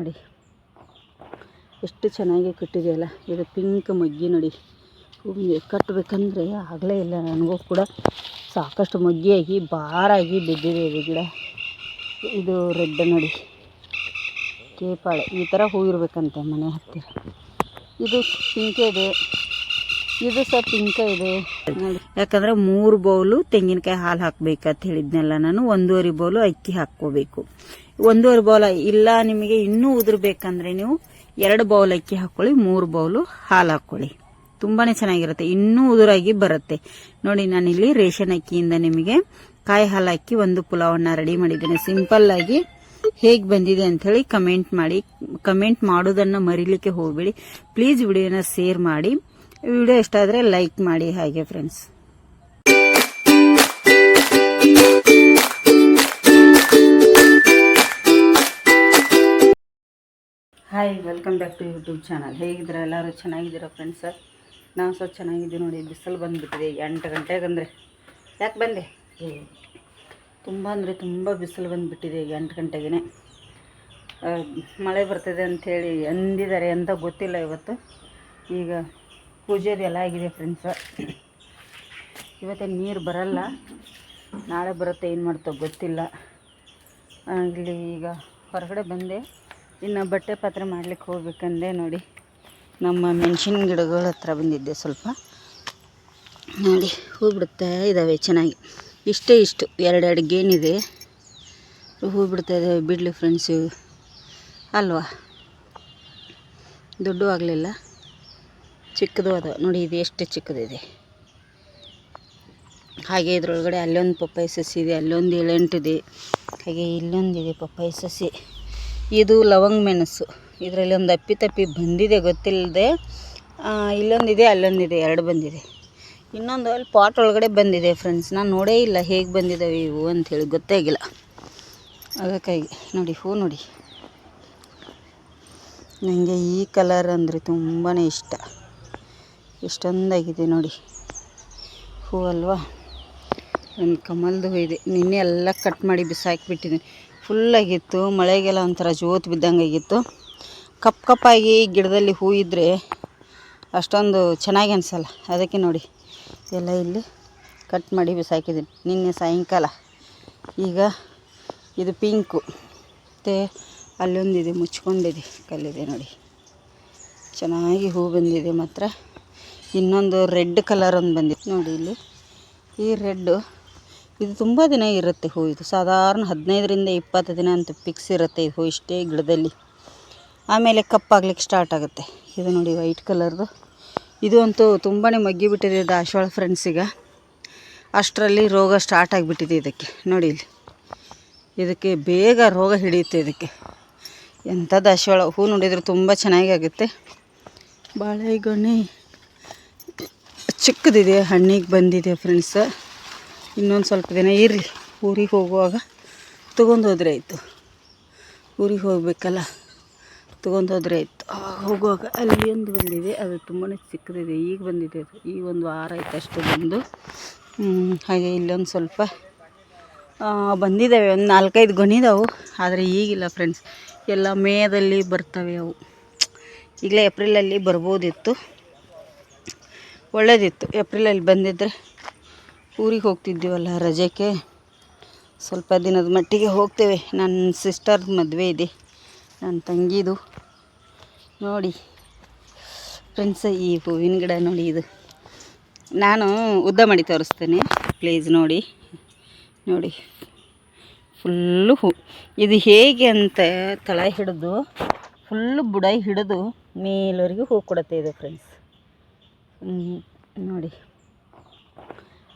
ನೋಡಿ. ಎಷ್ಟು ಚೆನ್ನಾಗಿ ಕಟ್ಟಿದೆಯಲ್ಲ ಇದು ಪಿಂಕ್ ಮಗ್ಗಿ ನೋಡಿ. ಹೂವಿಗೆ ಕಟ್ಟಬೇಕಂದ್ರೆ ಆಗಲೇ ಇಲ್ಲ. ನನಗೂ ಕೂಡ ಸಾಕಷ್ಟು ಮಗ್ಗಿಯಾಗಿ, ಭಾರಾಗಿ ಬಿದ್ದಿದೆ ಇದು ಗಿಡ. ಇದು ರೆಡ್ ನೋಡಿ. ಕೇಪಾಳೆ. ಈ ಥರ ಹೂ ಇರಬೇಕಂತೆ ಮನೆ ಹತ್ತಿರ. ಇದು ಪಿಂಕೆ ಇದೆ. ಇದು ಸಹ ಪಿಂಕ ಇದೆ. ಯಾಕಂದರೆ ಮೂರು ಬೌಲು ತೆಂಗಿನಕಾಯಿ ಹಾಲು ಹಾಕ್ಬೇಕಂತ ಹೇಳಿದ್ನಲ್ಲ ನಾನು. ಒಂದೂವರೆ ಬೌಲು ಅಕ್ಕಿ ಹಾಕ್ಕೋಬೇಕು. ಒಂದೂವರೆ ಬೌಲ್ ಇಲ್ಲ, ನಿಮಗೆ ಇನ್ನೂ ಉದುರ್ಬೇಕಂದ್ರೆ ನೀವು ಎರಡು ಬೌಲ್ ಅಕ್ಕಿ ಹಾಕೊಳ್ಳಿ, ಮೂರು ಬೌಲು ಹಾಲು ಹಾಕೊಳ್ಳಿ. ತುಂಬಾನೇ ಚೆನ್ನಾಗಿರುತ್ತೆ. ಇನ್ನೂ ಉದುರಾಗಿ ಬರುತ್ತೆ. ನೋಡಿ, ನಾನಿಲ್ಲಿ ರೇಷನ್ ಅಕ್ಕಿಯಿಂದ ನಿಮಗೆ ಕಾಯಿ ಹಾಲು ಹಾಕಿ ಒಂದು ಪುಲಾವನ್ನ ರೆಡಿ ಮಾಡಿದ್ದೇನೆ. ಸಿಂಪಲ್ ಆಗಿ ಹೇಗೆ ಬಂದಿದೆ ಅಂತ ಹೇಳಿ ಕಮೆಂಟ್ ಮಾಡಿ ಕಮೆಂಟ್ ಮಾಡೋದನ್ನ ಮರಿಲಿಕ್ಕೆ ಹೋಗಬೇಡಿ. ಪ್ಲೀಸ್ ವಿಡಿಯೋನ ಶೇರ್ ಮಾಡಿ. ವಿಡಿಯೋ ಇಷ್ಟ ಆದರೆ ಲೈಕ್ ಮಾಡಿ. ಹಾಗೆ friends hi welcome back to YouTube channel ಹೇಗಿದ್ದೀರಾ? ಎಲ್ಲರೂ ಚೆನ್ನಾಗಿದ್ದೀರಾ ಫ್ರೆಂಡ್ಸ್ ನಾವು ಸಹ ಚೆನ್ನಾಗಿದ್ದೀವಿ ನೋಡಿ. ಬಿಸಿಲು ಬಂದುಬಿಟ್ಟಿದೆ. ಎಂಟು ಗಂಟೆಗೆ ಅಂದರೆ. ಯಾಕೆ ಬಂದೆ? ತುಂಬ ಅಂದರೆ ತುಂಬ ಬಿಸಿಲು ಬಂದುಬಿಟ್ಟಿದೆ ಎಂಟು ಗಂಟೆಗೆ ಮಳೆ ಬರ್ತದೆ ಅಂಥೇಳಿ ಅಂದಿದ್ದಾರೆ ಅಂತ ಗೊತ್ತಿಲ್ಲ ಇವತ್ತು. ಈಗ ಪೂಜೆದು ಎಲ್ಲ ಆಗಿದೆ ಫ್ರೆಂಡ್ಸ ಇವತ್ತೇನು ನೀರು ಬರಲ್ಲ. ನಾಳೆ ಬರುತ್ತೆ, ಏನು ಮಾಡ್ತೋ ಗೊತ್ತಿಲ್ಲ. ಇಲ್ಲಿ ಈಗ ಹೊರಗಡೆ ಬಂದೆ. ಇನ್ನು ಬಟ್ಟೆ ಪಾತ್ರೆ ಮಾಡ್ಲಿಕ್ಕೆ ಹೋಗ್ಬೇಕಂದೆ ನೋಡಿ. ನಮ್ಮ ಮೆಣಸಿನ ಗಿಡಗಳ ಹತ್ರ ಬಂದಿದ್ದೆ ಸ್ವಲ್ಪ. ನೋಡಿ ಹೂ ಬಿಡ್ತಾ ಇದ್ದಾವೆ ಚೆನ್ನಾಗಿ. ಇಷ್ಟೇ ಇಷ್ಟು ಎರಡೆರಡು ಗೇನಿದೆ ಹೂ ಬಿಡ್ತಾ ಇದ್ದಾವೆ ಬಿಡಲಿ ಫ್ರೆಂಡ್ಸು ಅಲ್ವಾ? ದುಡ್ಡು ಆಗಲಿಲ್ಲ. ಚಿಕ್ಕದು ಅದಾವೆ. ನೋಡಿ, ಇದು ಎಷ್ಟು ಚಿಕ್ಕದಿದೆ ಹಾಗೆ ಇದರೊಳಗಡೆ ಅಲ್ಲೊಂದು ಪಪ್ಪಾಯಿ ಸಸಿ ಇದೆ, ಅಲ್ಲೊಂದು ಏಳೆಂಟಿದೆ ಹಾಗೆ ಇಲ್ಲೊಂದಿದೆ ಪಪ್ಪಾಯಿ ಸಸಿ. ಇದು ಲವಂಗ ಮೆಣಸು. ಇದರಲ್ಲಿ ಒಂದು ಅಪ್ಪಿ ತಪ್ಪಿ ಬಂದಿದೆ, ಗೊತ್ತಿಲ್ಲದೆ. ಇಲ್ಲೊಂದಿದೆ, ಅಲ್ಲೊಂದಿದೆ, ಎರಡು ಬಂದಿದೆ. ಇನ್ನೊಂದು ಅಲ್ಲಿ ಪಾಟ್ ಒಳಗಡೆ ಬಂದಿದೆ ಫ್ರೆಂಡ್ಸ್ ನಾನು ನೋಡೇ ಇಲ್ಲ ಹೇಗೆ ಬಂದಿದ್ದಾವೆ ಇವು ಅಂಥೇಳಿ ಗೊತ್ತೇ ಆಗಿಲ್ಲ. ಅದಕ್ಕಾಗಿ ನೋಡಿ, ಹೂ ನೋಡಿ. ನನಗೆ ಈ ಕಲರ್ ಅಂದರೆ ತುಂಬಾ ಇಷ್ಟ. ಎಷ್ಟೊಂದಾಗಿದೆ ನೋಡಿ. ಹೂ ಅಲ್ವಾ? ಒಂದು ಕಮಲ್ದು ಹೂ ಇದೆ. ನಿನ್ನೆ ಎಲ್ಲ ಕಟ್ ಮಾಡಿ ಬಿಸಾಕಿಬಿಟ್ಟಿದ್ದೀನಿ. ಫುಲ್ಲಾಗಿತ್ತು ಮಳೆಗೆಲ್ಲ ಒಂಥರ ಜೋತು ಬಿದ್ದಂಗೆ ಆಗಿತ್ತು ಕಪ್ ಕಪ್ಪಾಗಿ ಗಿಡದಲ್ಲಿ ಹೂ ಇದ್ದರೆ ಅಷ್ಟೊಂದು ಚೆನ್ನಾಗಿ ಅನಿಸಲ್ಲ. ಅದಕ್ಕೆ ನೋಡಿ, ಎಲ್ಲ ಇಲ್ಲಿ ಕಟ್ ಮಾಡಿ ಬಿಸಾಕಿದ್ದೀನಿ. ನಿನ್ನೆ ಸಾಯಂಕಾಲ. ಈಗ ಇದು ಪಿಂಕು. ಮತ್ತು ಅಲ್ಲೊಂದಿದೆ, ಮುಚ್ಕೊಂಡಿದೆ ಕಲ್ಲಿದೆ ನೋಡಿ. ಚೆನ್ನಾಗಿ ಹೂ ಬಂದಿದೆ ಮಾತ್ರ. ಇನ್ನೊಂದು ರೆಡ್ ಕಲರ್ ಒಂದು ಬಂದಿದೆ. ನೋಡಿ ಇಲ್ಲಿ, ಈ ರೆಡ್ಡು ಇದು ತುಂಬ ದಿನ ಇರುತ್ತೆ ಹೂ ಇದು. ಸಾಧಾರಣ ಹದಿನೈದರಿಂದ ಇಪ್ಪತ್ತು ದಿನ ಅಂತ ಫಿಕ್ಸ್ ಇರುತ್ತೆ ಈ ಹೂ ಇಷ್ಟೇ ಗಿಡದಲ್ಲಿ. ಆಮೇಲೆ ಕಪ್ಪಾಗ್ಲಿಕ್ಕೆ ಸ್ಟಾರ್ಟ್ ಆಗುತ್ತೆ. ಇದು ನೋಡಿ ವೈಟ್ ಕಲರ್ದು ಇದು ಅಂತೂ ತುಂಬಾ ಮಗ್ಗಿಬಿಟ್ಟಿದೆ ದಾಸವಾಳ ಫ್ರೆಂಡ್ಸ್ ಅಷ್ಟರಲ್ಲಿ ರೋಗ ಸ್ಟಾರ್ಟ್ ಆಗಿಬಿಟ್ಟಿದೆ ಇದಕ್ಕೆ. ನೋಡಿ ಇಲ್ಲಿ. ಇದಕ್ಕೆ ಬೇಗ ರೋಗ ಹಿಡಿಯುತ್ತೆ ಇದಕ್ಕೆ. ಎಂಥ ದಾಸವಾಳ ಹೂ ನೋಡಿದರೆ ತುಂಬ ಚೆನ್ನಾಗಿ ಆಗುತ್ತೆ. ಬಾಳೆಗೊನೆ ಚಿಕ್ಕದಿದೆ, ಹಣ್ಣಿಗೆ ಬಂದಿದೆ ಫ್ರೆಂಡ್ಸ್ ಇನ್ನೊಂದು ಸ್ವಲ್ಪ ದಿನ ಇರಲಿ. ಊರಿಗೆ ಹೋಗುವಾಗ ತೊಗೊಂಡು ಹೋದರೆ ಆಯಿತು. ಊರಿಗೆ ಹೋಗಬೇಕಲ್ಲ? ತೊಗೊಂಡು ಹೋದರೆ ಆಯಿತು. ಹೋಗುವಾಗ ಅಲ್ಲಿ ಒಂದು ಬಂದಿದೆ. ಅದು ತುಂಬಾ ಚಿಕ್ಕದಿದೆ. ಈಗ ಬಂದಿದೆ ಅದು. ಈಗ ಒಂದು ವಾರ ಆಯ್ತು ಅಷ್ಟೇ ಬಂದು. ಹಾಗೆ ಇಲ್ಲೊಂದು ಸ್ವಲ್ಪ ಬಂದಿದ್ದಾವೆ ಒಂದು ನಾಲ್ಕೈದು ಗೊನಿದಾವು ಆದರೆ ಈಗಿಲ್ಲ ಫ್ರೆಂಡ್ಸ್ ಎಲ್ಲ ಮೇದಲ್ಲಿ ಬರ್ತವೆ ಅವು. ಈಗಲೇ ಏಪ್ರಿಲಲ್ಲಿ ಬರ್ಬೋದಿತ್ತು. ಒಳ್ಳೆಯದಿತ್ತು ಏಪ್ರಿಲಲ್ಲಿ ಬಂದಿದ್ದರೆ ಊರಿಗೆ ಹೋಗ್ತಿದ್ದೀವಲ್ಲ ರಜೆಗೆ? ಸ್ವಲ್ಪ ದಿನದ ಮಟ್ಟಿಗೆ ಹೋಗ್ತೇವೆ. ನನ್ನ ಸಿಸ್ಟರ್ ಮದುವೆ ಇದೆ. ನನ್ನ ತಂಗಿದು. ನೋಡಿ ಫ್ರೆಂಡ್ಸ್ ಈ ಹೂವಿನ ಗಿಡ ನೋಡಿ ಇದು. ನಾನು ಉದ್ದ ಮಾಡಿ ತೋರಿಸ್ತೇನೆ. ಪ್ಲೀಸ್ ನೋಡಿ. ನೋಡಿ. ಫುಲ್ಲು ಹೂ. ಇದು ಹೇಗೆ ಅಂತ ತಳ ಹಿಡಿದು ಫುಲ್ಲು ಬುಡ ಹಿಡಿದು ಮೇಲವರೆಗೂ ಹೂ ಕೊಡುತ್ತೆ ಇದು ಫ್ರೆಂಡ್ಸ್ ನೋಡಿ.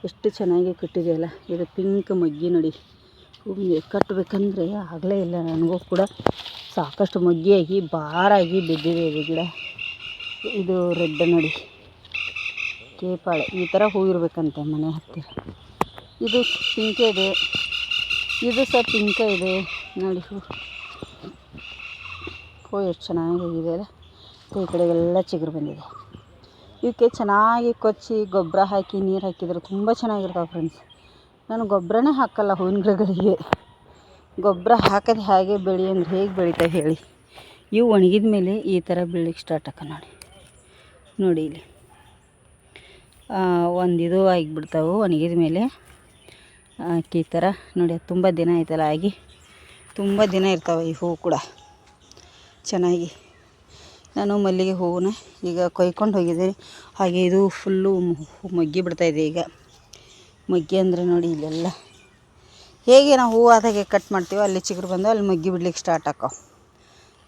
ಎಷ್ಟು ಚೆನ್ನಾಗಿ ಕಟ್ಟಿದೆಯಲ್ಲ? ಇದು ಪಿಂಕ್ ಮಗ್ಗಿ ನೋಡಿ. ಹೂವಿಗೆ ಕಟ್ಟಬೇಕಂದ್ರೆ ಆಗಲೇ ಇಲ್ಲ ನನಗೂ ಕೂಡ. ಸಾಕಷ್ಟು ಮಗ್ಗಿಯಾಗಿ ಬಾರಾಗಿ ಬಿದ್ದಿದೆ ಇದು ಗಿಡ. ಇದು ರೆಡ್ ನೋಡಿ. ಕೇಪಾಳೆ. ಈ ಥರ ಹೂ ಇರಬೇಕಂತೆ ಮನೆ ಹತ್ತಿರ. ಇದು ಪಿಂಕ ಇದೆ. ಇದು ಸಹ ಪಿಂಕ ಇದೆ. ನೋಡಿ ಹೂ. ಹೂ ಎಷ್ಟು ಚೆನ್ನಾಗಿದೆ ಅಲ್ಲ. ಈ ಕಡೆಗೆಲ್ಲ ಚಿಗುರು ಬಂದಿದೆ. ಇವಕ್ಕೆ ಚೆನ್ನಾಗಿ ಕೊಚ್ಚಿ ಗೊಬ್ಬರ ಹಾಕಿ ನೀರು ಹಾಕಿದರೆ ತುಂಬ ಚೆನ್ನಾಗಿರ್ತಾವೆ ಫ್ರೆಂಡ್ಸ್ ನಾನು ಗೊಬ್ಬರನೇ ಹಾಕಲ್ಲ ಹೂವಿನ ಗಿಡಗಳಿಗೆ ಗೊಬ್ಬರ ಹಾಕದೆ ಹಾಗೆ ಬೆಳಿ ಅಂದ್ರೆ ಹೇಗೆ ಬೆಳಿತಾವೆ ಹೇಳಿ. ಇವು ಒಣಗಿದ ಮೇಲೆ ಈ ಥರ ಬೆಳಿಲಿಕ್ಕೆ ಸ್ಟಾರ್ಟ್ ಆಕ ನೋಡಿ. ನೋಡಿ ಇಲ್ಲಿ. ಒಂದು ಇದು ಆಗಿಬಿಡ್ತಾವೆ ಒಣಗಿದ ಮೇಲೆ. ಈ ಥರ ನೋಡಿ, ತುಂಬ ದಿನ ಆಯ್ತಲ್ಲ, ಆಗಿ ತುಂಬ ದಿನ ಇರ್ತಾವೆ ಈ ಹೂವು ಕೂಡ. ಚೆನ್ನಾಗಿ. ನಾನು ಮಲ್ಲಿಗೆ ಹೂವನ್ನ ಈಗ ಕೊಯ್ಕೊಂಡು ಹೋಗಿದ್ದೆ ಹಾಗೆ ಇದು ಫುಲ್ಲು ಮೊಗ್ಗಿ ಬಿಡ್ತಾಯಿದೆ ಈಗ. ಮೊಗ್ಗಿ ಅಂದರೆ ನೋಡಿ ಇಲ್ಲೆಲ್ಲ. ಹೇಗೆ ನಾವು ಹೂವು ಆದಾಗೆ ಕಟ್ ಮಾಡ್ತೀವೋ ಅಲ್ಲಿ ಚಿಗುರು ಬಂದು ಅಲ್ಲಿ ಮೊಗ್ಗಿ ಬಿಡ್ಲಿಕ್ಕೆ ಸ್ಟಾರ್ಟ್ ಹಾಕೋ.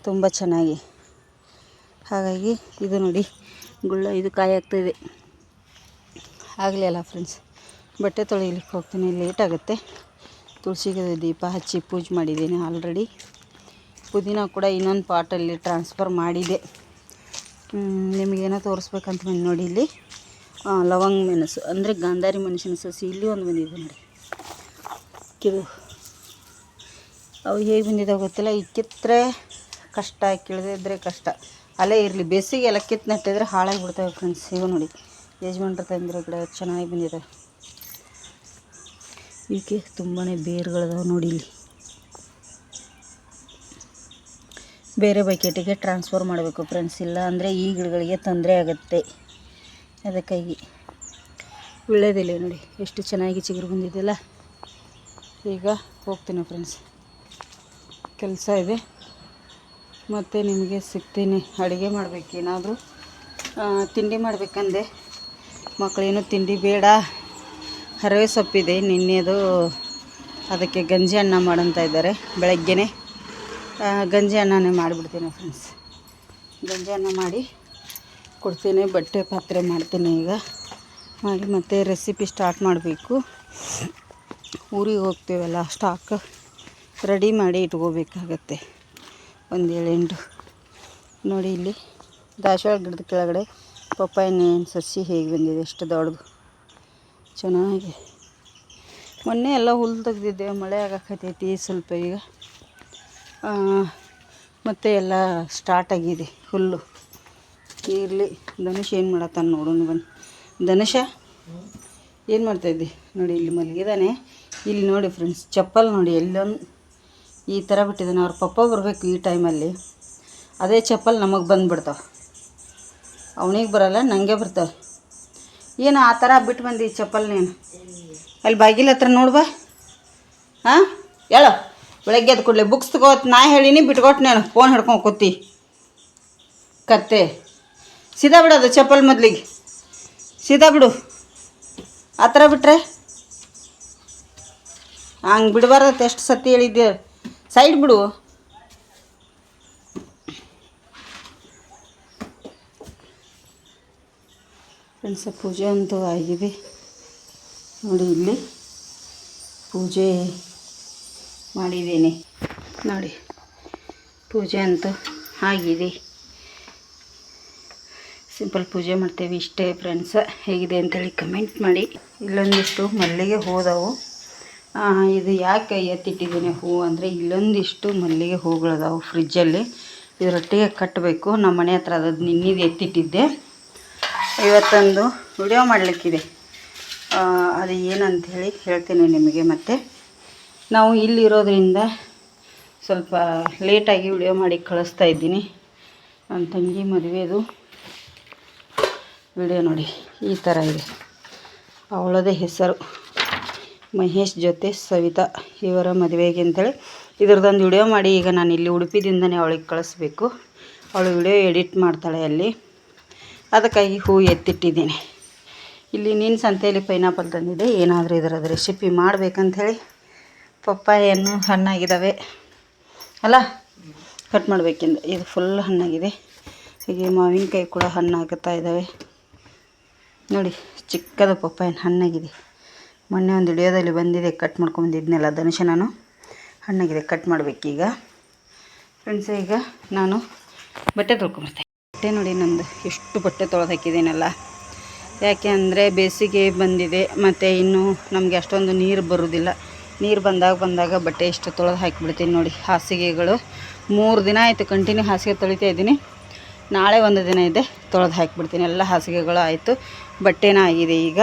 ತುಂಬ ಚೆನ್ನಾಗಿ. ಹಾಗಾಗಿ ಇದು ನೋಡಿ, ಗುಳ್ಳ ಇದು ಕಾಯಿ ಆಗ್ತಾಯಿದೆ ಆಗಲಿಲ್ಲ ಫ್ರೆಂಡ್ಸ್ ಬಟ್ಟೆ ತೊಳಿಲಿಕ್ಕೆ ಹೋಗ್ತೀನಿ ಲೇಟ್ ಆಗುತ್ತೆ. ತುಳಸಿಗೆ ದೀಪ ಹಚ್ಚಿ ಪೂಜೆ ಮಾಡಿದ್ದೀನಿ ಆಲ್ರೆಡಿ ಪುದೀನ ಕೂಡ ಇನ್ನೊಂದು ಪಾಟಲ್ಲಿ ಟ್ರಾನ್ಸ್ಫರ್ ಮಾಡಿದೆ. ನಿಮಗೇನೋ ತೋರಿಸ್ಬೇಕಂತ ಬಂದು ನೋಡಿ ಇಲ್ಲಿ. ಲವಂಗ್ ಲವಂಗ ಮೆಣಸು, ಅಂದರೆ ಗಾಂಧಾರಿ ಮೆಣಸಿನ ಸಸಿ, ಇಲ್ಲಿ ಒಂದು ಬಂದಿದೆ ನೋಡಿ. ಕಿರು. ಅವು ಹೇಗೆ ಬಂದಿದ್ದಾವೆ ಗೊತ್ತಿಲ್ಲ, ಈ ಕಿತ್ತರೆ ಕಷ್ಟ ಕಿಳದಿದ್ರೆ ಕಷ್ಟ. ಅಲ್ಲೇ ಇರಲಿ ಬೇಸಿಗೆ ಎಲ್ಲ ಕಿತ್ತು ನೆಟ್ಟಿದ್ರೆ ಹಾಳಾಗಿ ಬಿಡ್ತಾವೆ ಫ್ರೆಂಡ್ಸ್ ಇವು ನೋಡಿ. ಯಜಮಾನ್ರ ತಂದಿರೋ ಗಿಡ ಚೆನ್ನಾಗಿ ಬಂದಿದೆ ಈಕೆ ತುಂಬಾ ಬೇರುಗಳಿದಾವೆ ನೋಡಿ ಇಲ್ಲಿ. ಬೇರೆ ಬಕೆಟಿಗೆ ಟ್ರಾನ್ಸ್ಫರ್ ಮಾಡಬೇಕು ಫ್ರೆಂಡ್ಸ್. ಇಲ್ಲ ಅಂದರೆ ಈ ಗಿಡಗಳಿಗೆ ತೊಂದರೆ ಆಗುತ್ತೆ. ಅದಕ್ಕಾಗಿ ಒಳ್ಳೆಯದಿಲ್ಲ ನೋಡಿ, ಎಷ್ಟು ಚೆನ್ನಾಗಿ ಚಿಗುರು ಬಂದಿದೆಯಲ್ಲ. ಈಗ ಹೋಗ್ತೀನಿ ಫ್ರೆಂಡ್ಸ್. ಕೆಲಸ ಇದೆ. ಮತ್ತು ನಿಮಗೆ ಸಿಗ್ತೀನಿ. ಅಡುಗೆ ಮಾಡಬೇಕೇನಾದರೂ ತಿಂಡಿ ಮಾಡಬೇಕಂದೆ. ಮಕ್ಕಳೇನು ತಿಂಡಿ ಬೇಡ. ಹರವೆ ಸೊಪ್ಪಿದೆ. ನಿನ್ನೆದು ಅದಕ್ಕೆ ಗಂಜಿ ಅನ್ನ ಮಾಡಂತ ಇದ್ದಾರೆ. ಬೆಳಗ್ಗೆನೇ. ಗಂಜಿ ಅನ್ನನೇ ಮಾಡಿಬಿಡ್ತೀನಿ ಫ್ರೆಂಡ್ಸ್ ಗಂಜಿ ಅನ್ನ ಮಾಡಿ ಕೊಡ್ತೀನಿ, ಬಟ್ಟೆ ಪಾತ್ರೆ ಮಾಡ್ತೀನಿ ಈಗ. ಮಾಡಿ ಮತ್ತೆ ರೆಸಿಪಿ ಸ್ಟಾರ್ಟ್ ಮಾಡಬೇಕು. ಊರಿಗೆ ಹೋಗ್ತೀವಲ್ಲ ಸ್ಟಾಕ್ ರೆಡಿ ಮಾಡಿ ಇಟ್ಕೋಬೇಕಾಗತ್ತೆ. ಒಂದು ಏಳೆಂಟು ನೋಡಿ ಇಲ್ಲಿ, ದಾಸವಾಳ ಗಿಡದ ಕೆಳಗಡೆ ಪಪ್ಪಾಯಿನ ಸಸಿ ಹೇಗೆ ಬಂದಿದೆ, ಎಷ್ಟು ದೊಡ್ಡದು. ಚೆನ್ನಾಗಿ. ಮೊನ್ನೆ ಎಲ್ಲ ಹುಲ್ಲು ತೆಗ್ದಿದ್ದೆ, ಮಳೆ ಆಗಕ್ಕೈತೈತಿ ಸ್ವಲ್ಪ ಈಗ. ಮತ್ತೆ ಎಲ್ಲ ಸ್ಟಾರ್ಟ್ ಆಗಿದೆ ಹುಲ್ಲು ಇರಲಿ ಧನುಷ್ ಏನು ಮಾಡತ್ತಾನ ನೋಡೋಣ ಬನ್ನಿ. ಧನುಷ, ಏನು ಮಾಡ್ತಾಯಿದ್ದೆ ನೋಡಿ, ಇಲ್ಲಿ ಮಲಗಿದಾನೆ. ಇಲ್ಲಿ ನೋಡಿ ಫ್ರೆಂಡ್ಸ್ ಚಪ್ಪಲ್ ನೋಡಿ ಎಲ್ಲೊಂದು ಈ ಥರ ಬಿಟ್ಟಿದ್ದಾನೆ ಅವ್ರ ಪಪ್ಪ ಬರಬೇಕು ಈ ಟೈಮಲ್ಲಿ ಅದೇ ಚಪ್ಪಲ್ ನಮಗೆ ಬಂದುಬಿಡ್ತಾವೆ. ಅವನಿಗೆ ಬರಲ್ಲ ನನಗೆ ಬರ್ತಾವೆ. ಏನು ಆ ಥರ ಬಿಟ್ಟು ಬಂದಿ ಚಪ್ಪಲ್ ನೀನು ಅಲ್ಲಿ ಬಾಗಿಲ ಹತ್ರ ನೋಡ್ಬಾ ಹಾಂ ಹೇಳು. ಬೆಳಗ್ಗೆ ಎದ್ದು ಕೂಡಲೇ ಬುಕ್ಸ್ ತಗೋತ್, ನಾ ಹೇಳಿನಿ ಬಿಟ್ಕೊಟ್ಟು ನಾನು. ಫೋನ್ ಹಿಡ್ಕೊಂಡು ಕೂತಿ. ಕತ್ತೆ. ಸೀದಾ ಬಿಡೋದು ಚಪ್ಪಲ್ ಮೊದಲಿಗೆ. ಸೀದಾ ಬಿಡು. ಆ ಥರ ಬಿಟ್ರೆ? ಹಂಗೆ ಬಿಡಬಾರ್ದತ್ತೆ ಎಷ್ಟು ಸತಿ ಹೇಳಿದ್ದೆ. ಸೈಡ್ ಬಿಡು. ಫ್ರೆಂಡ್ಸ ಪೂಜೆ ಅಂತೂ ಆಗಿದೆ. ನೋಡಿ ಇಲ್ಲಿ. ಪೂಜೆ ಮಾಡಿದ್ದೀನಿ. ನೋಡಿ, ಪೂಜೆ ಅಂತೂ ಆಗಿದೆ. ಸಿಂಪಲ್ ಪೂಜೆ ಮಾಡ್ತೇವೆ ಇಷ್ಟೇ ಫ್ರೆಂಡ್ಸ ಹೇಗಿದೆ ಅಂತೇಳಿ ಕಮೆಂಟ್ ಮಾಡಿ. ಇಲ್ಲೊಂದಿಷ್ಟು ಮಲ್ಲಿಗೆ ಹೋದವು. ಇದು ಯಾಕೆ ಎತ್ತಿಟ್ಟಿದ್ದೀನಿ ಹೂವು ಅಂದರೆ ಇಲ್ಲೊಂದಿಷ್ಟು ಮಲ್ಲಿಗೆ ಹೂಗಳದಾವು ಫ್ರಿಜ್ಜಲ್ಲಿ ಇದರೊಟ್ಟಿಗೆ ಕಟ್ಟಬೇಕು ನಮ್ಮ ಮನೆ ಹತ್ರ ಅದು ನಿನ್ನಿದು ಎತ್ತಿಟ್ಟಿದ್ದೆ. ಇವತ್ತೊಂದು ವಿಡಿಯೋ ಮಾಡಲಿಕ್ಕಿದೆ. ಅದು ಏನಂತ ಹೇಳಿ ಹೇಳ್ತೀನಿ ನಿಮಗೆ ಮತ್ತೆ. ನಾವು ಇಲ್ಲಿರೋದ್ರಿಂದ ಸ್ವಲ್ಪ ಲೇಟಾಗಿ ವಿಡಿಯೋ ಮಾಡಿ ಕಳಿಸ್ತಾ ಇದ್ದೀನಿ. ನನ್ನ ತಂಗಿ ಮದುವೆದು ವಿಡಿಯೋ ನೋಡಿ, ಈ ಥರ ಇದೆ. ಅವಳದೇ ಹೆಸರು. ಮಹೇಶ್ ಜೊತೆ ಸವಿತಾ ಇವರ ಮದುವೆಗೆ ಅಂತೇಳಿ. ಇದ್ರದ್ದೊಂದು ವಿಡಿಯೋ ಮಾಡಿ, ಈಗ ನಾನು ಇಲ್ಲಿ ಉಡುಪಿದಿಂದನೇ ಅವಳಿಗೆ ಕಳಿಸ್ಬೇಕು. ಅವಳು ವಿಡಿಯೋ ಎಡಿಟ್ ಮಾಡ್ತಾಳೆ ಅಲ್ಲಿ. ಅದಕ್ಕಾಗಿ ಹೂ ಎತ್ತಿಟ್ಟಿದ್ದೀನಿ. ಇಲ್ಲಿ ನೀನು ಸಂತೆಯಲ್ಲಿ ಪೈನಾಪಲ್ ತಂದಿದೆ ಏನಾದರೂ ಇದರದ್ದು ರೆಸಿಪಿ ಮಾಡಬೇಕಂಥೇಳಿ ಪಪ್ಪಾಯನ್ನು ಹಣ್ಣಾಗಿದ್ದಾವೆ. ಅಲ್ಲ? ಕಟ್ ಮಾಡಬೇಕಿಂದ ಇದು ಫುಲ್ ಹಣ್ಣಾಗಿದೆ. ಹೀಗೆ ಮಾವಿನಕಾಯಿ ಕೂಡ ಹಣ್ಣಾಗುತ್ತಾ ಇದ್ದಾವೆ. ನೋಡಿ, ಚಿಕ್ಕದ ಪಪ್ಪಾಯ ಹಣ್ಣಾಗಿದೆ. ಮೊನ್ನೆ ಒಂದು ವಿಡಿಯೋದಲ್ಲಿ ಬಂದಿದೆ, ಕಟ್ ಮಾಡ್ಕೊಂಬಂದಿದ್ನಲ್ಲ ಧನುಷ ನಾನು. ಹಣ್ಣಾಗಿದೆ, ಕಟ್ ಮಾಡಬೇಕೀಗ. ಫ್ರೆಂಡ್ಸ್, ಈಗ ನಾನು ಬಟ್ಟೆ ತೊಳ್ಕೊಂಬರ್ತೇನೆ. ಬಟ್ಟೆ ನೋಡಿ, ನಂದು ಎಷ್ಟು ಬಟ್ಟೆ ತೊಳೆದು ಹಾಕಿದ್ದೀನಲ್ಲ. ಯಾಕೆ ಅಂದರೆ ಬೇಸಿಗೆ ಬಂದಿದೆ, ಮತ್ತು ಇನ್ನೂ ನಮಗೆ ಅಷ್ಟೊಂದು ನೀರು ಬರೋದಿಲ್ಲ. ನೀರು ಬಂದಾಗ ಬಂದಾಗ ಬಟ್ಟೆ ಇಷ್ಟು ತೊಳೆದು ಹಾಕಿಬಿಡ್ತೀನಿ ನೋಡಿ ಹಾಸಿಗೆಗಳು. ಮೂರು ದಿನ ಆಯಿತು ಕಂಟಿನ್ಯೂ ಹಾಸಿಗೆ ತೊಳಿತಾ ಇದ್ದೀನಿ. ನಾಳೆ ಒಂದು ದಿನ ಇದೆ, ತೊಳೆದು ಹಾಕಿಬಿಡ್ತೀನಿ. ಎಲ್ಲ ಹಾಸಿಗೆಗಳು ಆಯಿತು, ಬಟ್ಟೆನ ಆಗಿದೆ ಈಗ.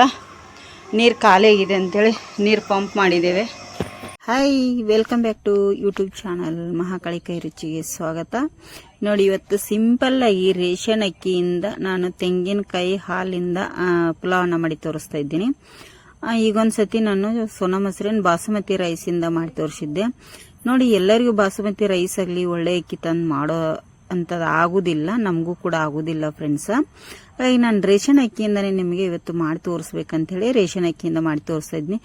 ನೀರು ಖಾಲಿ ಆಗಿದೆ ಅಂಥೇಳಿ ನೀರು ಪಂಪ್ ಮಾಡಿದ್ದೇವೆ. Hi welcome back to YouTube channel Mahakali ಕೈ ರುಚಿಗೆ ಸ್ವಾಗತ. ನೋಡಿ, ಇವತ್ತು ಸಿಂಪಲ್ಲಾಗಿ ರೇಷನ್ ಅಕ್ಕಿಯಿಂದ ನಾನು ತೆಂಗಿನಕಾಯಿ ಹಾಲಿಂದ ಪುಲಾವನ್ನ ಮಾಡಿ ತೋರಿಸ್ತಾ ಇದ್ದೀನಿ. ಈಗೊಂದು ಸತಿ ನಾನು ಸೋನಾ ಮಸೂರಿನ ಬಾಸುಮತಿ ರೈಸಿಂದ ಮಾಡಿ ತೋರಿಸಿದ್ದೆ. ನೋಡಿ, ಎಲ್ಲರಿಗೂ ಬಾಸುಮತಿ ರೈಸ್ ಆಗಲಿ ಒಳ್ಳೆ ಅಕ್ಕಿ ತಂದು ಮಾಡೋ ಅಂಥದ್ದು ಆಗುದಿಲ್ಲ, ನಮಗೂ ಕೂಡ ಆಗುದಿಲ್ಲ ಫ್ರೆಂಡ್ಸ್ ಹಾಗಾಗಿ ನಾನು ರೇಷನ್ ಅಕ್ಕಿಯಿಂದನೇ ನಿಮಗೆ ಇವತ್ತು ಮಾಡಿ ತೋರಿಸ್ಬೇಕಂತ ಹೇಳಿ ರೇಷನ್ ಅಕ್ಕಿಯಿಂದ ಮಾಡಿ ತೋರಿಸ್ತಾ ಇದ್ನಿ.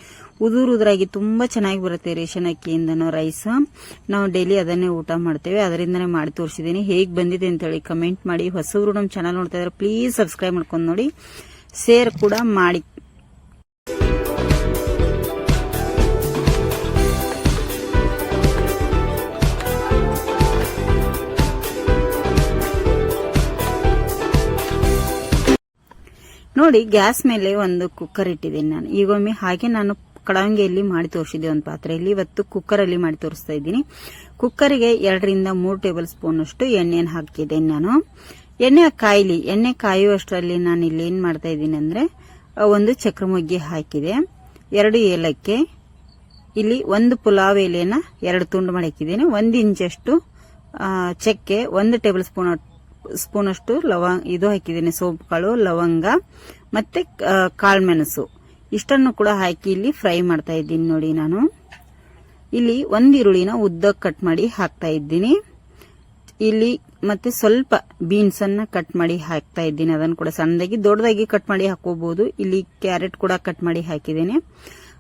ಉದುರು ಉದುರಾಗಿ ತುಂಬ ಚೆನ್ನಾಗಿ ಬರುತ್ತೆ ರೇಷನ್ ಅಕ್ಕಿಯಿಂದನೂ ರೈಸ್. ನಾವು ಡೈಲಿ ಅದನ್ನೇ ಊಟ ಮಾಡ್ತೇವೆ. ಅದರಿಂದನೇ ಮಾಡಿ ತೋರಿಸಿದ್ದೀನಿ. ಹೇಗೆ ಬಂದಿದೆ ಅಂತ ಹೇಳಿ ಕಮೆಂಟ್ ಮಾಡಿ. ಹೊಸಬ್ರು ನಮ್ಮ ಚಾನಲ್ ನೋಡ್ತಾ ಇದ್ರೆ ಪ್ಲೀಸ್ ಸಬ್ಸ್ಕ್ರೈಬ್ ಮಾಡ್ಕೊಂಡು ನೋಡಿ. ಶೇರ್ ಕೂಡ ಮಾಡಿ. ನೋಡಿ, ಗ್ಯಾಸ್ ಮೇಲೆ ಒಂದು ಕುಕ್ಕರ್ ಇಟ್ಟಿದ್ದೀನಿ ನಾನು. ಈಗೊಮ್ಮೆ ಹಾಗೆ ನಾನು ಕಡಾಂಗಿಯಲ್ಲಿ ಮಾಡಿ ತೋರಿಸಿದ್ದೆ ಒಂದು ಪಾತ್ರೆಯಲ್ಲಿ ಇವತ್ತು ಕುಕ್ಕರ್ ಅಲ್ಲಿ ಮಾಡಿ ತೋರಿಸ್ತಾ ಇದ್ದೀನಿ. ಕುಕ್ಕರ್ಗೆ ಎರಡರಿಂದ ಮೂರು ಟೇಬಲ್ ಸ್ಪೂನ್ ಅಷ್ಟು ಎಣ್ಣೆಯನ್ನು ಹಾಕಿದ್ದೇನೆ ನಾನು. ಎಣ್ಣೆ ಕಾಯಿಲಿ. ಎಣ್ಣೆ ಕಾಯುವಷ್ಟರಲ್ಲಿ ನಾನು ಇಲ್ಲಿ ಏನ್ ಮಾಡ್ತಾ ಇದ್ದೀನಿ ಅಂದ್ರೆ, ಒಂದು ಒಂದು ಚಕ್ರಮೊಗ್ಗಿ ಹಾಕಿದೆ. ಎರಡು ಏಲಕ್ಕಿ. ಇಲ್ಲಿ ಒಂದು ಪುಲಾವ್ ಎಲೆನ ಎರಡು ತುಂಡು ಮಾಡಿ ಹಾಕಿದ್ದೇನೆ ಒಂದು ಇಂಚಷ್ಟು ಚಕ್ಕೆ, ಒಂದು ಟೇಬಲ್ ಸ್ಪೂನ್ ಸ್ಪೂನ್ ಅಷ್ಟು ಲವಂಗ, ಇದು ಹಾಕಿದ್ದೀನಿ ಸೋಪ್ ಕಾಳು ಲವಂಗ, ಮತ್ತೆ ಕಾಳುಮೆಣಸು. ಇಷ್ಟನ್ನು ಕೂಡ ಹಾಕಿ ಇಲ್ಲಿ ಫ್ರೈ ಮಾಡ್ತಾ ಇದ್ದೀನಿ ನೋಡಿ ನಾನು. ಇಲ್ಲಿ ಒಂದು ಈರುಳ್ಳಿನ ಉದ್ದ ಕಟ್ ಮಾಡಿ ಹಾಕ್ತಾ ಇದ್ದೀನಿ. ಇಲ್ಲಿ ಮತ್ತೆ ಸ್ವಲ್ಪ ಬೀನ್ಸ್ ಅನ್ನ ಕಟ್ ಮಾಡಿ ಹಾಕ್ತಾ ಇದ್ದೀನಿ. ಅದನ್ನು ಕೂಡ ಸಣ್ಣದಾಗಿ, ದೊಡ್ಡದಾಗಿ ಕಟ್ ಮಾಡಿ ಹಾಕೋಬಹುದು ಇಲ್ಲಿ ಕ್ಯಾರೆಟ್ ಕೂಡ ಕಟ್ ಮಾಡಿ ಹಾಕಿದ್ದೀನಿ.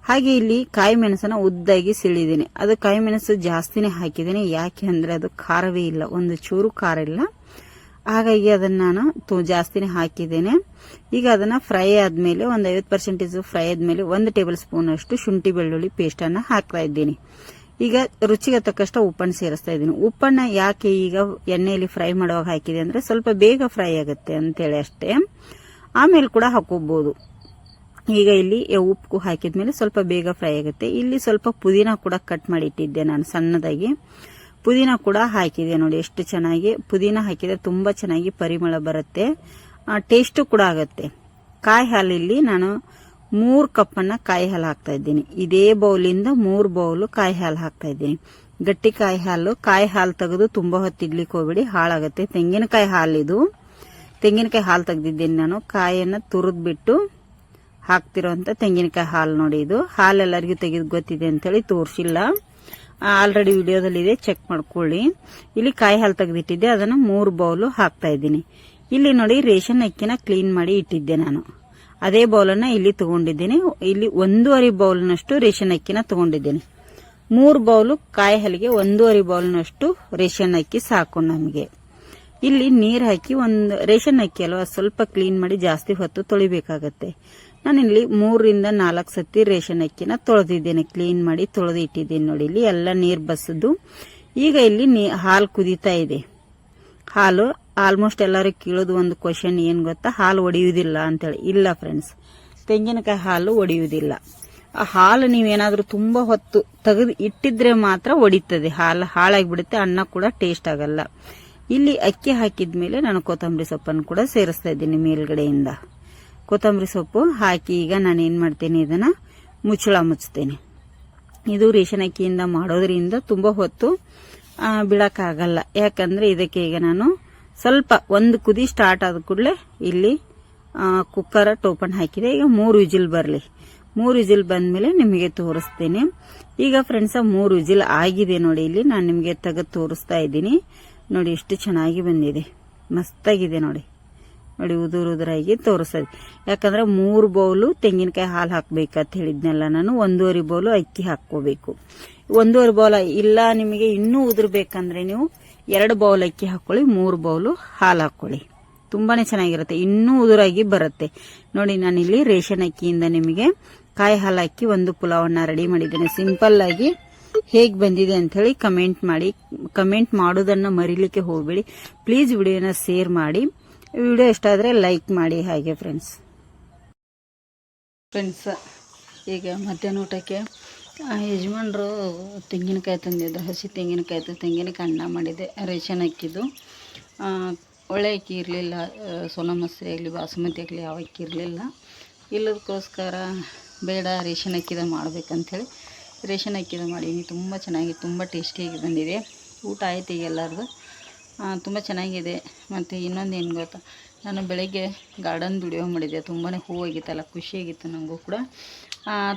ಹಾಗೆ ಇಲ್ಲಿ ಕಾಯಿ ಮೆಣಸನ್ನ ಉದ್ದಾಗಿ ಸಿಳಿದೀನಿ ಅದು ಕಾಯಿ ಮೆಣಸು ಜಾಸ್ತಿನೇ ಹಾಕಿದ್ದೀನಿ. ಯಾಕೆ ಅಂದ್ರೆ ಅದು ಖಾರವೇ ಇಲ್ಲ. ಒಂದು ಚೂರು ಖಾರ ಇಲ್ಲ. ಹಾಗಾಗಿ ಅದನ್ನ ನಾನು ತು- ಜಾಸ್ತಿನೇ ಹಾಕಿದ್ದೇನೆ. ಈಗ ಅದನ್ನ ಫ್ರೈ ಆದ್ಮೇಲೆ ಒಂದು ಐವತ್ತು ಪರ್ಸೆಂಟೇಜ್ ಫ್ರೈ ಆದ್ಮೇಲೆ ಒಂದು ಟೇಬಲ್ ಸ್ಪೂನ್ ಅಷ್ಟು ಶುಂಠಿ ಬೆಳ್ಳುಳ್ಳಿ ಪೇಸ್ಟ್ ಅನ್ನ ಹಾಕ್ತಾ ಇದ್ದೀನಿ. ಈಗ ರುಚಿಗೆ ತಕ್ಕಷ್ಟು ಉಪ್ಪನ್ನು ಸೇರಿಸ್ತಾ ಇದ್ದೀನಿ. ಉಪ್ಪನ್ನ ಯಾಕೆ ಈಗ ಎಣ್ಣೆಯಲ್ಲಿ ಫ್ರೈ ಮಾಡುವಾಗ ಹಾಕಿದೆ ಅಂದ್ರೆ ಸ್ವಲ್ಪ ಬೇಗ ಫ್ರೈ ಆಗುತ್ತೆ ಅಂತೇಳಿ ಅಷ್ಟೇ. ಆಮೇಲೆ ಕೂಡ ಹಾಕೋಬಹುದು ಈಗ ಇಲ್ಲಿ ಉಪ್ಪು ಹಾಕಿದ್ಮೇಲೆ ಸ್ವಲ್ಪ ಬೇಗ ಫ್ರೈ ಆಗುತ್ತೆ. ಇಲ್ಲಿ ಸ್ವಲ್ಪ ಪುದೀನ ಕೂಡ ಕಟ್ ಮಾಡಿ ಇಟ್ಟಿದ್ದೆ ನಾನು ಸಣ್ಣದಾಗಿ. ಪುದೀನ ಕೂಡ ಹಾಕಿದೆ ನೋಡಿ, ಎಷ್ಟು ಚೆನ್ನಾಗಿ. ಪುದೀನ ಹಾಕಿದ್ರೆ ತುಂಬಾ ಚೆನ್ನಾಗಿ ಪರಿಮಳ ಬರುತ್ತೆ. ಟೇಸ್ಟು ಕೂಡ ಆಗುತ್ತೆ. ಕಾಯಿ ಹಾಲಲ್ಲಿ ನಾನು ಮೂರು ಕಪ್ಪನ್ನ ಕಾಯಿ ಹಾಲು ಹಾಕ್ತಾ ಇದ್ದೀನಿ. ಇದೇ ಬೌಲಿಂದ ಮೂರು ಬೌಲು ಕಾಯಿ ಹಾಲು ಹಾಕ್ತಾ ಇದ್ದೀನಿ. ಗಟ್ಟಿ ಕಾಯಿ ಹಾಲು ಕಾಯಿ ಹಾಲು ತೆಗೆದು ತುಂಬಾ ಹೊತ್ತು ಇಡ್ಲಿಕ್ಕೆ ಹೋಗ್ಬಿಡಿ, ಹಾಳಾಗುತ್ತೆ. ತೆಂಗಿನಕಾಯಿ ಹಾಲಿದು ತೆಂಗಿನಕಾಯಿ ಹಾಲು ತೆಗೆದಿದ್ದೀನಿ ನಾನು. ಕಾಯಿಯನ್ನ ತುರಿದ್ಬಿಟ್ಟು ಹಾಕ್ತಿರೋಂಥ ತೆಂಗಿನಕಾಯಿ ಹಾಲು ನೋಡಿ ಇದು. ಹಾಲು ಎಲ್ಲರಿಗೂ ತೆಗೆದು ಗೊತ್ತಿದೆ ಅಂತೇಳಿ ತೋರಿಸಿಲ್ಲ. ಆಲ್ರೆಡಿ ವಿಡಿಯೋದಲ್ಲಿದೆ ಚೆಕ್ ಮಾಡ್ಕೊಳ್ಳಿ. ಇಲ್ಲಿ ಕಾಯಿ ಹಾಲು ತೆಗೆದಿಟ್ಟಿದ್ದೆ. ಅದನ್ನು ಮೂರು ಬೌಲು ಹಾಕ್ತಾ ಇದ್ದೀನಿ. ಇಲ್ಲಿ ನೋಡಿ, ರೇಷನ್ ಅಕ್ಕಿನ ಕ್ಲೀನ್ ಮಾಡಿ ಇಟ್ಟಿದ್ದೆ ನಾನು. ಅದೇ ಬೌಲನ್ನು ಇಲ್ಲಿ ತಗೊಂಡಿದ್ದೀನಿ. ಇಲ್ಲಿ ಒಂದೂವರೆ ಬೌಲ್ನಷ್ಟು ರೇಷನ್ ಅಕ್ಕಿನ ತಗೊಂಡಿದ್ದೀನಿ. ಮೂರು ಬೌಲು ಕಾಯಿ ಹಾಲಿಗೆ ಒಂದೂವರೆ ಬೌಲ್ನಷ್ಟು ರೇಷನ್ ಅಕ್ಕಿ ಸಾಕು ನಮಗೆ. ಇಲ್ಲಿ ನೀರು ಹಾಕಿ ಒಂದು, ರೇಷನ್ ಅಕ್ಕಿ ಅಲ್ವಾ, ಸ್ವಲ್ಪ ಕ್ಲೀನ್ ಮಾಡಿ ಜಾಸ್ತಿ ಹೊತ್ತು ತೊಳಿಬೇಕಾಗತ್ತೆ. ನಾನಿಲ್ಲಿ ಮೂರರಿಂದ ನಾಲ್ಕು ಸತಿ ರೇಷನ್ ಅಕ್ಕಿನ ತೊಳೆದಿದ್ದೇನೆ. ಕ್ಲೀನ್ ಮಾಡಿ ತೊಳೆದು ಇಟ್ಟಿದ್ದೀನಿ ನೋಡಿ. ಇಲ್ಲಿ ಎಲ್ಲ ನೀರು ಬಸದು ಈಗ ಇಲ್ಲಿ ಹಾಲು ಕುದೀತಾ ಇದೆ. ಹಾಲು ಆಲ್ಮೋಸ್ಟ್ ಎಲ್ಲರೂ ಕೇಳೋದು ಒಂದು ಕ್ವಶನ್ ಏನು ಗೊತ್ತಾ? ಹಾಲು ಒಡೆಯುವುದಿಲ್ಲ ಅಂತೇಳಿ. ಇಲ್ಲ ಫ್ರೆಂಡ್ಸ್ ತೆಂಗಿನಕಾಯಿ ಹಾಲು ಒಡೆಯುವುದಿಲ್ಲ ಆ ಹಾಲು ನೀವೇನಾದರೂ ತುಂಬ ಹೊತ್ತು ತೆಗೆದು ಇಟ್ಟಿದ್ರೆ ಮಾತ್ರ ಒಡಿತದೆ. ಹಾಲು ಹಾಳಾಗಿಬಿಡುತ್ತೆ. ಅನ್ನ ಕೂಡ ಟೇಸ್ಟ್ ಆಗಲ್ಲ. ಇಲ್ಲಿ ಅಕ್ಕಿ ಹಾಕಿದ ಮೇಲೆ ನಾನು ಕೊತ್ತಂಬರಿ ಸೊಪ್ಪನ್ನು ಕೂಡ ಸೇರಿಸ್ತಾ ಇದ್ದೀನಿ ಮೇಲ್ಗಡೆಯಿಂದ. ಕೊತ್ತಂಬರಿ ಸೊಪ್ಪು ಹಾಕಿ ಈಗ ನಾನು ಏನು ಮಾಡ್ತೀನಿ ಇದನ್ನು ಮುಚ್ಚಳ ಮುಚ್ತೇನೆ ಇದು ರೇಷನ್ ಅಕ್ಕಿಯಿಂದ ಮಾಡೋದ್ರಿಂದ ತುಂಬ ಹೊತ್ತು ಬಿಡೋಕ್ಕಾಗಲ್ಲ. ಯಾಕಂದರೆ ಇದಕ್ಕೆ ಈಗ ನಾನು ಸ್ವಲ್ಪ ಒಂದು ಕುದಿ ಸ್ಟಾರ್ಟ್ ಆದ ಕೂಡಲೇ ಇಲ್ಲಿ ಕುಕ್ಕರ ಟೋಪನ್ ಹಾಕಿದೆ. ಈಗ ಮೂರು ವಿಜಿಲ್ ಬರಲಿ. ಮೂರು ವಿಜಿಲ್ ಬಂದಮೇಲೆ ನಿಮಗೆ ತೋರಿಸ್ತೇನೆ. ಈಗ ಫ್ರೆಂಡ್ಸ ಮೂರು ವಿಜಿಲ್ ಆಗಿದೆ ನೋಡಿ ಇಲ್ಲಿ. ನಾನು ನಿಮಗೆ ತೆಗೆದು ತೋರಿಸ್ತಾ ಇದ್ದೀನಿ. ನೋಡಿ ಎಷ್ಟು ಚೆನ್ನಾಗಿ ಬಂದಿದೆ. ಮಸ್ತಾಗಿದೆ ನೋಡಿ. ನೋಡಿ, ಉದುರು ಉದುರಾಗಿ ತೋರಿಸ್ತದೆ ಯಾಕಂದ್ರೆ ಮೂರು ಬೌಲು ತೆಂಗಿನಕಾಯಿ ಹಾಲು ಹಾಕ್ಬೇಕಂತ ಹೇಳಿದ್ನಲ್ಲ ನಾನು, ಒಂದೂವರೆ ಬೌಲು ಅಕ್ಕಿ ಹಾಕ್ಕೋಬೇಕು. ಒಂದೂವರೆ ಬೌಲ್ ಇಲ್ಲ, ನಿಮಗೆ ಇನ್ನೂ ಉದುರ್ಬೇಕಂದ್ರೆ ನೀವು ಎರಡು ಬೌಲ್ ಅಕ್ಕಿ ಹಾಕೊಳ್ಳಿ, ಮೂರು ಬೌಲು ಹಾಲು ಹಾಕೊಳ್ಳಿ. ತುಂಬಾನೇ ಚೆನ್ನಾಗಿರುತ್ತೆ, ಇನ್ನೂ ಉದುರಾಗಿ ಬರುತ್ತೆ. ನೋಡಿ, ನಾನಿಲ್ಲಿ ರೇಷನ್ ಅಕ್ಕಿಯಿಂದ ನಿಮಗೆ ಕಾಯಿ ಹಾಲು ಹಾಕಿ ಒಂದು ಪುಲಾವನ್ನ ರೆಡಿ ಮಾಡಿದ್ದೇನೆ. ಸಿಂಪಲ್ ಆಗಿ ಹೇಗ್ ಬಂದಿದೆ ಅಂತ ಹೇಳಿ ಕಮೆಂಟ್ ಮಾಡಿ, ಕಮೆಂಟ್ ಮಾಡೋದನ್ನ ಮರಿಲಿಕ್ಕೆ ಹೋಗ್ಬೇಡಿ. ಪ್ಲೀಸ್ ವಿಡಿಯೋನ ಶೇರ್ ಮಾಡಿ. ವಿಡಿಯೋ ಇಷ್ಟ ಆದರೆ ಲೈಕ್ ಮಾಡಿ ಹಾಗೆ ಫ್ರೆಂಡ್ಸ್ ಫ್ರೆಂಡ್ಸ್ ಈಗ ಮಧ್ಯಾಹ್ನ ಊಟಕ್ಕೆ ಯಜಮಾನರು ತೆಂಗಿನಕಾಯಿ ತಂದಿದ್ರು, ಹಸಿ ತೆಂಗಿನಕಾಯಿ ತಂದು ತೆಂಗಿನಕಾಯಿ ಅನ್ನ ಮಾಡಿದ್ದೆ ರೇಷನ್ ಅಕ್ಕಿದ್ದು ಒಳ್ಳೆ ಅಕ್ಕಿ ಇರಲಿಲ್ಲ ಸೋನಾ ಆಗಲಿ, ಬಾಸುಮತಿ ಆಗಲಿ, ಯಾವ ಅಕ್ಕಿ ಇರಲಿಲ್ಲ. ಇಲ್ಲದಕ್ಕೋಸ್ಕರ ಬೇಡ, ರೇಷನ್ ಅಕ್ಕಿದ ಮಾಡ್ಬೇಕಂಥೇಳಿ ರೇಷನ್ ಅಕ್ಕಿದ ಮಾಡೀನಿ ತುಂಬ ಚೆನ್ನಾಗಿ, ತುಂಬ ಟೇಸ್ಟಿಯಾಗಿ ಬಂದಿದೆ. ಊಟ ಆಯ್ತು ಈಗ ಎಲ್ಲರದು. ತುಂಬ ಚೆನ್ನಾಗಿದೆ. ಮತ್ತು ಇನ್ನೊಂದು ಏನು ಗೊತ್ತಾ? ನಾನು ಬೆಳಗ್ಗೆ ಗಾರ್ಡನ್ ವಿಡಿಯೋ ಮಾಡಿದ್ದೆ. ತುಂಬಾ ಹೂವಾಗಿತ್ತಲ್ಲ, ಖುಷಿಯಾಗಿತ್ತು ನನಗೂ ಕೂಡ.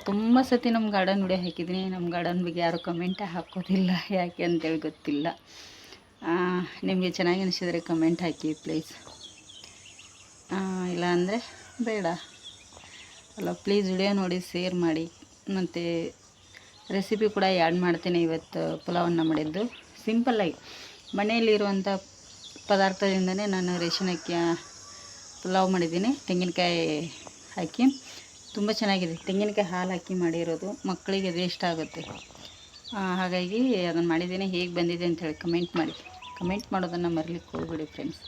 ತುಂಬ ಸತಿ ನಮ್ಮ ಗಾರ್ಡನ್ ವಿಡಿಯೋ ಹಾಕಿದ್ದೀನಿ. ನಮ್ಮ ಗಾರ್ಡನ್ ಬಗ್ಗೆ ಯಾರೂ ಕಮೆಂಟೇ ಹಾಕೋದಿಲ್ಲ. ಯಾಕೆ ಅಂತೇಳಿ ಗೊತ್ತಿಲ್ಲ. ನಿಮಗೆ ಚೆನ್ನಾಗಿ ಅನಿಸಿದರೆ ಕಮೆಂಟ್ ಹಾಕಿ ಪ್ಲೀಸ್ ಇಲ್ಲ ಅಂದರೆ ಬೇಡ. ಅಲ್ಲ ಪ್ಲೀಸ್ ವಿಡಿಯೋ ನೋಡಿ ಶೇರ್ ಮಾಡಿ. ಮತ್ತು ರೆಸಿಪಿ ಕೂಡ ಆ್ಯಡ್ ಮಾಡ್ತೀನಿ ಇವತ್ತು ಪುಲಾವನ್ನು ಮಾಡಿದ್ದು. ಸಿಂಪಲ್ಲಾಗಿ ಮನೆಯಲ್ಲಿರುವಂಥ ಪದಾರ್ಥದಿಂದನೇ ನಾನು ರೇಷನ್ ಅಕ್ಕಿಯ ಪುಲಾವ್ ಮಾಡಿದ್ದೀನಿ. ತೆಂಗಿನಕಾಯಿ ಹಾಕಿ. ತುಂಬ ಚೆನ್ನಾಗಿದೆ. ತೆಂಗಿನಕಾಯಿ ಹಾಲು ಹಾಕಿ ಮಾಡಿರೋದು. ಮಕ್ಕಳಿಗೆ ಅದು ಇಷ್ಟ ಆಗುತ್ತೆ. ಹಾಗಾಗಿ ಅದನ್ನು ಮಾಡಿದ್ದೀನಿ. ಹೇಗೆ ಬಂದಿದೆ ಅಂತ ಹೇಳಿ ಕಮೆಂಟ್ ಮಾಡಿ. ಕಮೆಂಟ್ ಮಾಡೋದನ್ನು ಮರಿಲಿಕ್ಕೆ ಹೋಗ್ಬೇಡಿ ಫ್ರೆಂಡ್ಸ್.